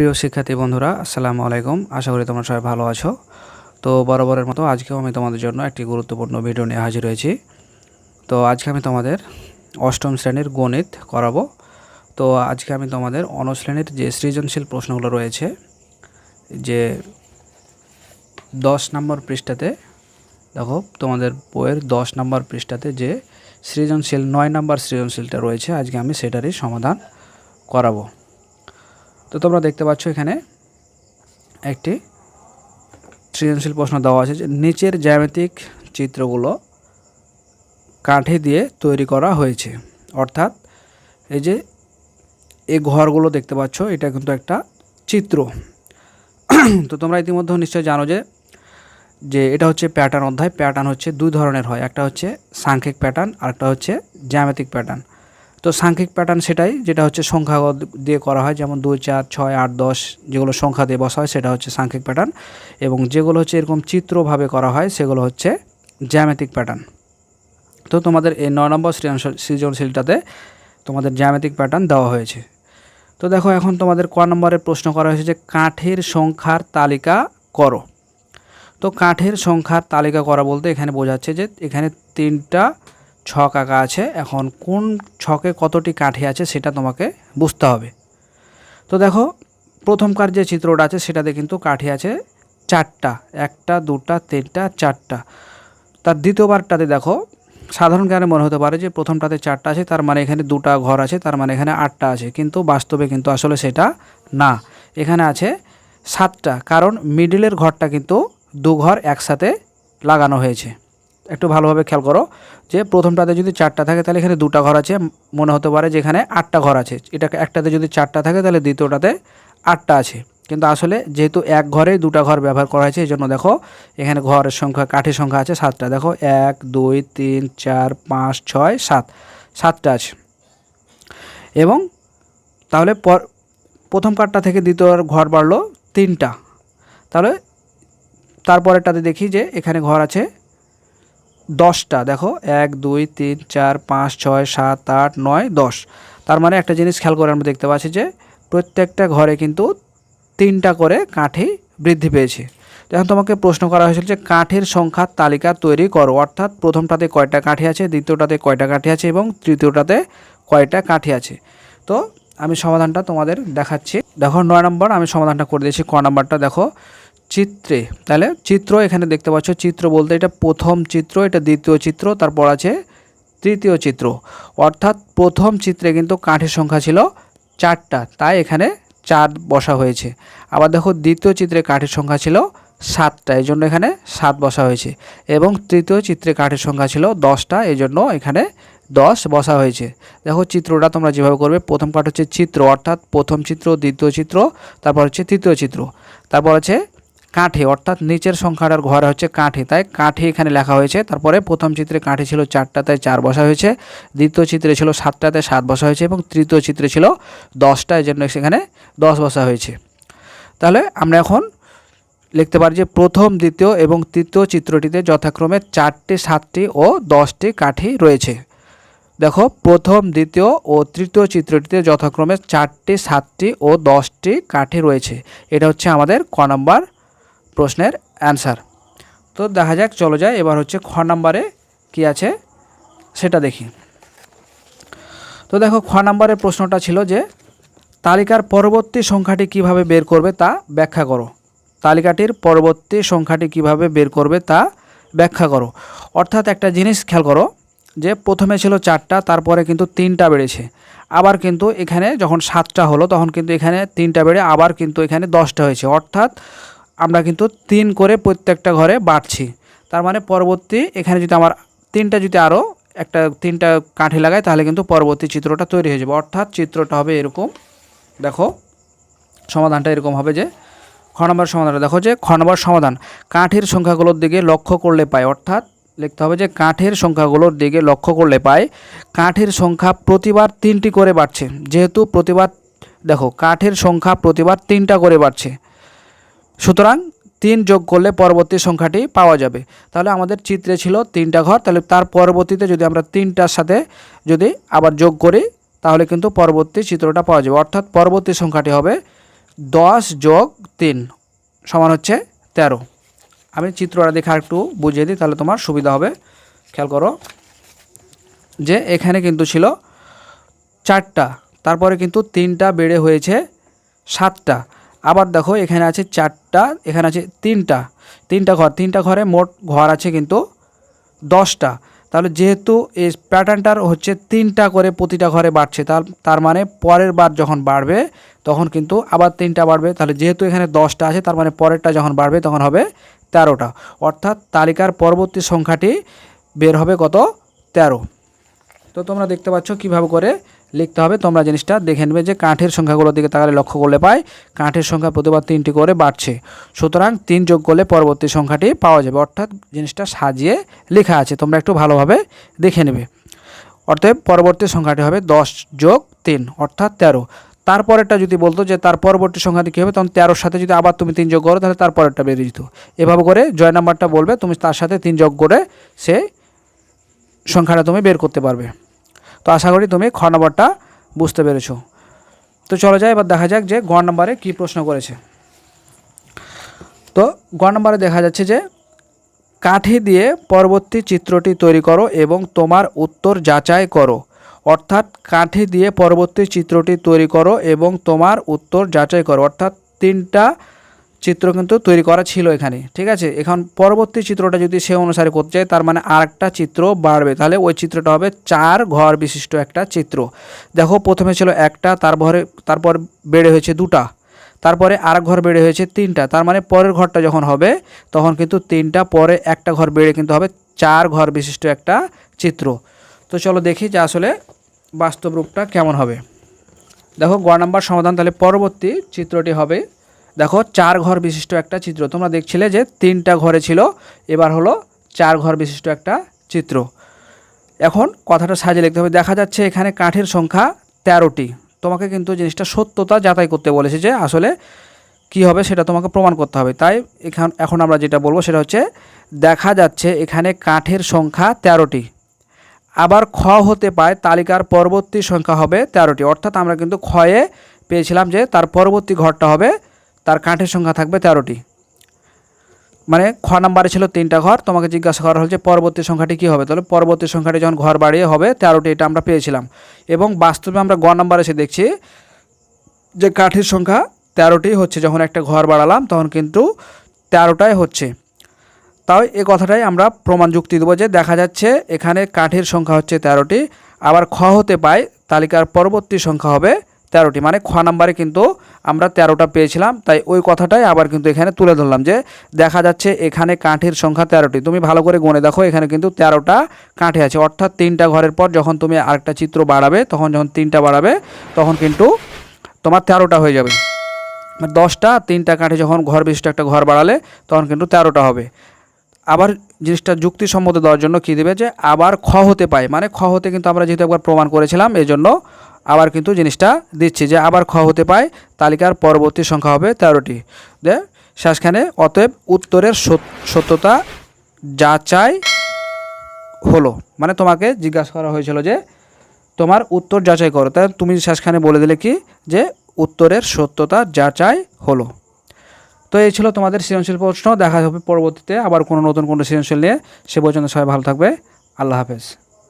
প্রিয় শিক্ষার্থী বন্ধুরা, আসসালামু আলাইকুম। আশা করি তোমরা সবাই ভালো আছো। তো বরাবরের মতো আজকেও আমি তোমাদের জন্য একটি গুরুত্বপূর্ণ ভিডিও নিয়ে হাজির হয়েছি। তো আজকে আমি তোমাদের অষ্টম শ্রেণির গণিত করাবো। তো আজকে আমি তোমাদের অনুশ্রেণীর যে সৃজনশীল প্রশ্নগুলো রয়েছে, যে দশ নম্বর পৃষ্ঠাতে, দেখো, তোমাদের বইয়ের দশ নম্বর পৃষ্ঠাতে যে সৃজনশীল, নয় নম্বর সৃজনশীলটা রয়েছে, আজকে আমি সেটারই সমাধান করাবো। তো তোমরা দেখতে পাচ্ছ এখানে একটি সৃজনশীল প্রশ্ন দেওয়া আছে যে নিচের জ্যামিতিক চিত্রগুলো কাঠে দিয়ে তৈরি করা হয়েছে। অর্থাৎ এই যে এই ঘরগুলো দেখতে পাচ্ছ, এটা কিন্তু একটা চিত্র। তো তোমরা ইতিমধ্যে নিশ্চয় জানো যে যে এটা হচ্ছে প্যাটার্ন অধ্যায়। প্যাটার্ন হচ্ছে দুই ধরনের হয়, একটা হচ্ছে সাংখ্যিক প্যাটার্ন আর একটা হচ্ছে জ্যামিতিক প্যাটার্ন। তো সাংখ্যিক প্যাটার্ন সেটাই, যেটা হচ্ছে সংখ্যা দিয়ে করা হয়, যেমন দুই, চার, ছয়, আট, দশ, যেগুলো সংখ্যা দিয়ে বসা হয় সেটা হচ্ছে সাংখ্যিক প্যাটার্ন এবং যেগুলো হচ্ছে এরকম চিত্রভাবে করা হয়, সেগুলো হচ্ছে জ্যামিতিক প্যাটার্ন তো তোমাদের এই নয় নম্বর সৃজনশীল সৃজনশীলটাতে তোমাদের জ্যামিতিক প্যাটার্ন দেওয়া হয়েছে। তো দেখো, এখন তোমাদের ক নম্বরের প্রশ্ন করা হয়েছে যে, কাঠের সংখ্যার তালিকা করো। তো কাঠের সংখ্যার তালিকা করা বলতে এখানে বোঝাচ্ছে যে, এখানে তিনটা ছক আঁকা আছে। এখন কোন ছকে কতটি কাঠি আছে সেটা তোমাকে বুঝতে হবে। তো দেখো প্রথমকার যে চিত্রটা আছে সেটাতে কিন্তু কাঠি আছে চারটা, একটা, দুটা, তিনটা, চারটা। তার দ্বিতীয়বারটাতে দেখো, সাধারণ জ্ঞানে মনে হতে পারে যে প্রথমটাতে চারটা আছে, তার মানে এখানে দুটা ঘর আছে, তার মানে এখানে আটটা আছে। কিন্তু বাস্তবে কিন্তু আসলে সেটা না। এখানে আছে সাতটা, কারণ মিডিলের ঘরটা কিন্তু দু ঘর একসাথে লাগানো হয়েছে। একটু ভালোভাবে খেয়াল করো যে প্রথমটাতে যদি চারটা থাকে, তাহলে এখানে দুটা ঘর আছে। মনে হতে পারে যে এখানে আটটা ঘর আছে। এটা একটাতে যদি চারটা থাকে, তাহলে দ্বিতীয়টাতে আটটা আছে। কিন্তু আসলে যেহেতু এক ঘরে দুটা ঘর ব্যবহার করা হয়েছে, এই জন্য দেখো এখানে ঘরের সংখ্যা, কাঠের সংখ্যা আছে সাতটা। দেখো, এক, দুই, তিন, চার, পাঁচ, ছয়, সাত। সাতটা আছে। এবং তাহলে পর প্রথম কাঠটা থেকে দ্বিতীয় ঘর বাড়লো তিনটা। তাহলে তারপরেরটাতে দেখি যে এখানে ঘর আছে দশটা, দেখো, এক, দুই, তিন, চার, পাঁচ, ছয়, সাত, আট, নয়, দশ। তার মানে একটা জিনিস খেয়াল করে আমরা দেখতে পাচ্ছি যে, প্রত্যেকটা ঘরে কিন্তু তিনটা করে কাঠি বৃদ্ধি পেয়েছে। এখন তোমাকে প্রশ্ন করা হয়েছিল যে, কাঠের সংখ্যার তালিকা তৈরি করো। অর্থাৎ প্রথমটাতে কয়টা কাঠি আছে, দ্বিতীয়টাতে কয়টা কাঠি আছে এবং তৃতীয়টাতে কয়টা কাঠি আছে। তো আমি সমাধানটা তোমাদের দেখাচ্ছি। দেখো, নয় নম্বর, আমি সমাধানটা করে দিয়েছি। ক নম্বরটা, দেখো চিত্রে। তাহলে চিত্র এখানে দেখতে পাচ্ছ, চিত্র বলতে এটা প্রথম চিত্র, এটা দ্বিতীয় চিত্র, তারপর আছে তৃতীয় চিত্র। অর্থাৎ প্রথম চিত্রে কিন্তু কাঠের সংখ্যা ছিল চারটা, তাই এখানে চার বসা হয়েছে। আবার দেখো দ্বিতীয় চিত্রে কাঠের সংখ্যা ছিল সাতটা এই জন্য এখানে সাত বসা হয়েছে। এবং তৃতীয় চিত্রে কাঠের সংখ্যা ছিল দশটা এই জন্য এখানে দশ বসা হয়েছে। দেখো চিত্রটা তোমরা যেভাবে করবে, প্রথম কাঠ হচ্ছে চিত্র, অর্থাৎ প্রথম চিত্র, দ্বিতীয় চিত্র, তারপর হচ্ছে তৃতীয় চিত্র, তারপর হচ্ছে কাঠে, অর্থাৎ নিচের সংখ্যাটার ঘরে হচ্ছে কাঠে। তাই কাঠে এখানে লেখা হয়েছে, তারপরে প্রথম চিত্রে কাঠে ছিল চারটা তাই চার বসা হয়েছে, দ্বিতীয় চিত্রে ছিল সাতটাতে সাত বসা হয়েছে এবং তৃতীয় চিত্রে ছিল দশটা জন্য সেখানে দশ বসা হয়েছে। তাহলে আমরা এখন লিখতে পারি যে প্রথম, দ্বিতীয় এবং তৃতীয় চিত্রটিতে যথাক্রমে চারটি, সাতটি ও দশটি কাঠি রয়েছে। দেখো, প্রথম, দ্বিতীয় ও তৃতীয় চিত্রটিতে যথাক্রমে চারটি, সাতটি ও দশটি কাঠি রয়েছে। এটা হচ্ছে আমাদের ক নম্বর প্রশ্নের অ্যান্সার। তো দেখা যাক, চলো যায় এবার হচ্ছে খ নাম্বারে কি আছে সেটা দেখি। তো দেখো, খ নাম্বারের প্রশ্নটা ছিল যে, তালিকার পরবর্তী সংখ্যাটি কীভাবে বের করবে তা ব্যাখ্যা করো। তালিকাটির পরবর্তী সংখ্যাটি কীভাবে বের করবে তা ব্যাখ্যা করো। অর্থাৎ একটা জিনিস খেয়াল করো যে, প্রথমে ছিল চারটা, তারপরে কিন্তু তিনটা বেড়েছে। আবার কিন্তু এখানে যখন সাতটা হলো, তখন কিন্তু এখানে তিনটা বেড়ে আবার কিন্তু এখানে দশটা হয়েছে। অর্থাৎ আমরা কিন্তু তিন করে প্রত্যেকটা ঘরে বাড়ছি। তার মানে পরবর্তী এখানে যদি আমার তিনটা যদি আরও একটা তিনটা কাঠি লাগাই, তাহলে কিন্তু পরবর্তী চিত্রটা তৈরি হয়ে যাবে। অর্থাৎ চিত্রটা হবে এরকম। দেখো, সমাধানটা এরকম হবে যে, খ নম্বর সমাধানটা। দেখো যে, খ নম্বর সমাধান। কাঠের সংখ্যাগুলোর দিকে লক্ষ্য করলে পাই, অর্থাৎ লিখতে হবে যে, কাঠের সংখ্যাগুলোর দিকে লক্ষ্য করলে পাই, কাঠের সংখ্যা প্রতিবার তিনটি করে বাড়ছে। যেহেতু প্রতিবার, দেখো, কাঠের সংখ্যা প্রতিবার তিনটা করে বাড়ছে। সুতরাং তিন যোগ করলে পরবর্তী সংখ্যাটি পাওয়া যাবে। তাহলে আমাদের চিত্রে ছিল তিনটা ঘর, তাহলে তার পরবর্তীতে যদি আমরা তিনটার সাথে যদি আবার যোগ করি, তাহলে কিন্তু পরবর্তী চিত্রটা পাওয়া যাবে। অর্থাৎ পরবর্তী সংখ্যাটি হবে দশ যোগ তিন সমান হচ্ছে তেরো। আমি চিত্রটা দেখে একটু বুঝিয়ে দিই, তাহলে তোমার সুবিধা হবে। খেয়াল করো যে এখানে কিন্তু ছিল চারটা, তারপরে কিন্তু তিনটা বেড়ে হয়েছে সাতটা। আবার দেখো এখানে আছে চারটা, এখানে আছে তিনটা তিনটা ঘর, তিনটা ঘরে মোট ঘর আছে কিন্তু দশটা। তাহলে যেহেতু এই প্যাটার্নটার হচ্ছে তিনটা করে প্রতিটা ঘরে বাড়ছে, তার তার মানে পরের বার যখন বাড়বে তখন কিন্তু আবার তিনটা বাড়বে। তাহলে যেহেতু এখানে দশটা আছে, তার মানে পরেরটা যখন বাড়বে তখন হবে তেরোটা। অর্থাৎ তালিকার পরবর্তী সংখ্যাটি বের হবে কত? তেরো। তো তোমরা দেখতে পাচ্ছ কীভাবে করে লিখতে হবে। তোমরা জিনিসটা দেখে নেবে যে কাঠের সংখ্যাগুলোর দিকে তাকালে লক্ষ্য করলে পাই কাঠের সংখ্যা প্রতিবার তিনটি করে বাড়ছে। সুতরাং তিন যোগ করলে পরবর্তী সংখ্যাটি পাওয়া যাবে। অর্থাৎ জিনিসটা সাজিয়ে লেখা আছে। তোমরা একটু ভালোভাবে দেখে নেবে। অর্থাৎ পরবর্তী সংখ্যাটি হবে দশ যোগ তিন, অর্থাৎ তেরো। তারপরেরটা যদি বলতো যে তার পরবর্তী সংখ্যাটি কী হবে? তখন তেরোর সাথে যদি আবার তুমি তিন যোগ করো, তাহলে তার পরেরটা বেরিয়ে যেত। এভাবে করে জয় নাম্বারটা বলবে, তুমি তার সাথে তিন যোগ করে সে সংখ্যাটা তুমি বের করতে পারবে। তো আশা করি তুমি খ নম্বরটা বুঝতে পেরেছ। তো চলো যাই, এবার দেখা যাক যে গ নম্বরে কী প্রশ্ন করেছে। তো গ নম্বরে দেখা যাচ্ছে যে, কাঠি দিয়ে পরবর্তী চিত্রটি তৈরি করো এবং তোমার উত্তর যাচাই করো। অর্থাৎ কাঠি দিয়ে পরবর্তী চিত্রটি তৈরি করো এবং তোমার উত্তর যাচাই করো। অর্থাৎ তিনটা চিত্র কিন্তু তৈরি করা ছিল এখানে, ঠিক আছে? এখন পরবর্তী চিত্রটা যদি সে অনুসারে করতে চায়, তার মানে আর একটা চিত্র বাড়বে। তাহলে ওই চিত্রটা হবে চার ঘর বিশিষ্ট একটা চিত্র। দেখো, প্রথমে ছিল একটা, তারপরে, তারপর বেড়ে হয়েছে দুটা, তারপরে আর ঘর বেড়ে হয়েছে তিনটা। তার মানে পরের ঘরটা যখন হবে, তখন কিন্তু তিনটা, পরে একটা ঘর বেড়ে কিন্তু হবে চার ঘর বিশিষ্ট একটা চিত্র। তো চলো দেখি যে আসলে বাস্তব রূপটা কেমন হবে। দেখো, গ নাম্বার সমাধান, তাহলে পরবর্তী চিত্রটি হবে দেখো, চার ঘর বিশিষ্ট একটা চিত্র। তোমরা দেখছিলে যে তিনটা ঘরে ছিল, এবার হলো চার ঘর বিশিষ্ট একটা চিত্র। এখন কথাটা সাজিয়ে লিখতে হবে, দেখা যাচ্ছে এখানে কাঠের সংখ্যা তেরোটি। তোমাকে কিন্তু জিনিসটা সত্যতা যাচাই করতে বলেছে যে আসলে কি হবে সেটা তোমাকে প্রমাণ করতে হবে। তাই এখান এখন আমরা যেটা বলব সেটা হচ্ছে, দেখা যাচ্ছে এখানে কাঠের সংখ্যা তেরোটি। আবার খ হতে পায়, তালিকার পরবর্তী সংখ্যা হবে তেরোটি। অর্থাৎ আমরা কিন্তু খয়ে পেয়েছিলাম যে তার পরবর্তী ঘরটা হবে তার কাঠের সংখ্যা থাকবে তেরোটি। মানে খ নাম্বারে ছিল তিনটা ঘর, তোমাকে জিজ্ঞাসা করা হল যে পরবর্তী সংখ্যাটি কী হবে? তাহলে পরবর্তী সংখ্যাটি যখন ঘর বাড়িয়ে হবে, তেরোটি এটা আমরা পেয়েছিলাম। এবং বাস্তবে আমরা গ নাম্বারে এসে দেখছি যে কাঠের সংখ্যা তেরোটি হচ্ছে। যখন একটা ঘর বাড়ালাম, তখন কিন্তু তেরোটাই হচ্ছে। তাও এ কথাটাই আমরা প্রমাণ যুক্তি দেবো যে দেখা যাচ্ছে এখানে কাঠের সংখ্যা হচ্ছে তেরোটি, আবার খ হতে পায়, তালিকার পরবর্তী সংখ্যা হবে তেরোটি মানে খ নাম্বারে কিন্তু আমরা তেরোটা পেয়েছিলাম, তাই ওই কথাটাই আবার কিন্তু এখানে তুলে ধরলাম যে দেখা যাচ্ছে এখানে কাঠের সংখ্যা তেরোটি। তুমি ভালো করে গণে দেখো, এখানে কিন্তু তেরোটা কাঠে আছে। অর্থাৎ তিনটা ঘরের পর যখন তুমি আরেকটা চিত্র বাড়াবে, তখন যখন তিনটা বাড়াবে, তখন কিন্তু তোমার তেরোটা হয়ে যাবে। মানে দশটা, তিনটা কাঠে যখন ঘর বিশিষ্ট একটা ঘর বাড়ালে, তখন কিন্তু তেরোটা হবে। আবার জিনিসটা যুক্তিসম্মত দেওয়ার জন্য কী দেবে যে আবার খ হতে পায়। মানে খ হতে কিন্তু আমরা যেহেতু একবার প্রমাণ করেছিলাম এই জন্য আবার কিন্তু জিনিসটা দিচ্ছি যে আবার খ হতে পায়, তালিকার পরবর্তী সংখ্যা হবে তেরোটি। দে, শেষখানে অতএব উত্তরের সত- সত্যতা যাচাই হলো। মানে তোমাকে জিজ্ঞাসা করা হয়েছিল যে তোমার উত্তর যাচাই করো। তাই তুমি শেষখানে বলে দিলে কি? যে উত্তরের সত্যতা যাচাই হলো। তো এই ছিল তোমাদের সৃজনশীল প্রশ্ন। দেখা হবে পরবর্তীতে আবার কোনো নতুন কোনো সৃজনশীল নিয়ে। সে পর্যন্ত সবাই ভালো থাকবে। আল্লাহ হাফেজ।